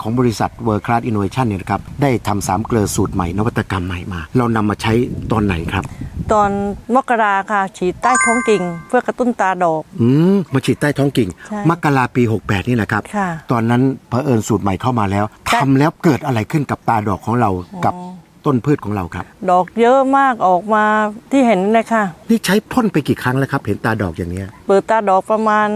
ของบริษัท World Class Innovation เนี่ยนะครับได้ทำสามเกลือสูตรใหม่นวัตกรรมใหม่มา เรานำมาใช้ตอนไหนครับ ตอนมกราค่ะฉีดใต้ท้องกิ่ง เพื่อกระตุ้นตาดอก อืมมาฉีดใต้ท้องกิ่ง ใช่มกราปี 68 นี่นะครับ ค่ะ ตอนนั้นเผอิญสูตรใหม่เข้ามาแล้วใช่ทำแล้วเกิดอะไรขึ้นกับตาดอกของเรากับต้นพืชของเราครับ ดอกเยอะมากออกมาที่เห็นเลยค่ะ นี่ใช้พ่นไปกี่ครั้งแล้วครับ เห็นตาดอกอย่างเนี้ยเปิดตาดอกประมาณ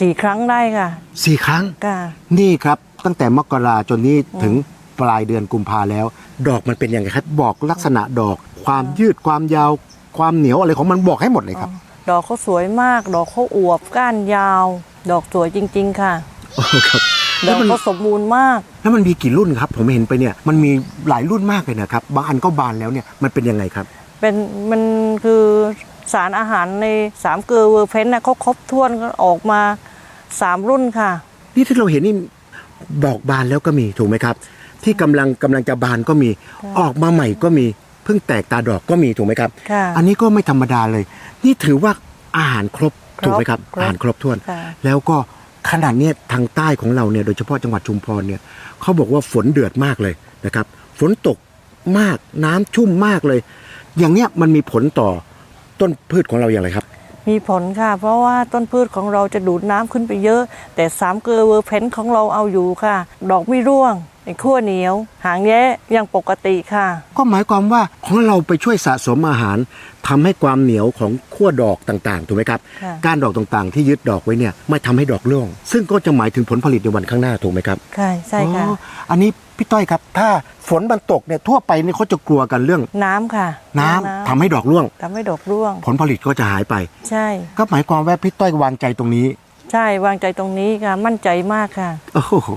สี่ครั้งได้ค่ะสี่ครั้ง ค่ะ นี่ครับ ตั้งแต่มกราจนนี้ถึงปลายเดือนกุมภาแล้ว ดอกมันเป็นยังไงครับ บอกลักษณะดอก ความยืดความยาว ความเหนียวอะไรของมันบอกให้หมดเลยครับ ดอกเขาสวยมาก ดอกเขาอวบก้านยาว ดอกสวยจริง ๆ ค่ะโอ้ครับดแล้อวกมันเขาสมบูรณ์มาก แล้วมันมีกี่รุ่นครับ ผมเห็นไปเนี่ยมันมีหลายรุ่นมากเลยนะครับ บางอันก็บานแล้วเนี่ยมันเป็นยังไงครับ เป็นมันคือสารอาหารในสามเกลือเวอร์เพนนะเขาครบถ้วนก็ออกมาสามรุ่นค่ะ นี่ที่เราเห็นนี่ ดอกบานแล้วก็มีถูกไหมครับ ที่กำลังกำลังจะบานก็มี ออกมาใหม่ก็มีเพิ่งแตกตาดอกก็มีถูกไหมครับค่ะอันนี้ก็ไม่ธรรมดาเลย นี่ถือว่าอาหารครบครบถูกไหมครับครบอาหารครบถ้วนค่ะแล้วก็ขนาดเนี้ยทางใต้ของเราเนี่ยโดยเฉพาะจังหวัดชุมพรเนี่ยเขาบอกว่าฝนเดือดมากเลยนะครับ ฝนตกมากน้ำชุ่มมากเลย อย่างเนี้ยมันมีผลต่อต้นพืชของเราอย่างไรครับ มีผลค่ะ เพราะว่าต้นพืชของเราจะดูดน้ำขึ้นไปเยอะ แต่สามเกลือเวอร์เพนของเราเอาอยู่ค่ะ ดอกไม่ร่วง ไอ้ขั้วเหนียว หางแย้ยังปกติค่ะ ก็หมายความว่าของเราไปช่วยสะสมอาหารทำให้ความเหนียวของขั้วดอกต่างๆถูกไหมครับ ค่ะ ก้านดอกต่างๆ ที่ยึดดอกไว้เนี่ยไม่ทำให้ดอกร่วง ซึ่งก็จะหมายถึงผลผลิตในวันข้างหน้าถูกไหมครับใช่ใช่ค่ะ อ๋ออันนี้พี่ต้อยครับ ถ้าฝนมันตกเนี่ยทั่วไปนี่เขาจะกลัวกันเรื่องน้ำค่ะน้ำทำให้ดอกร่วง ทำให้ดอกร่วง ผลผลิตก็จะหายไป ใช่ ก็หมายความว่าพี่ต้อยวางใจตรงนี้ ใช่วางใจตรงนี้ค่ะ มั่นใจมากค่ะ โอ้โห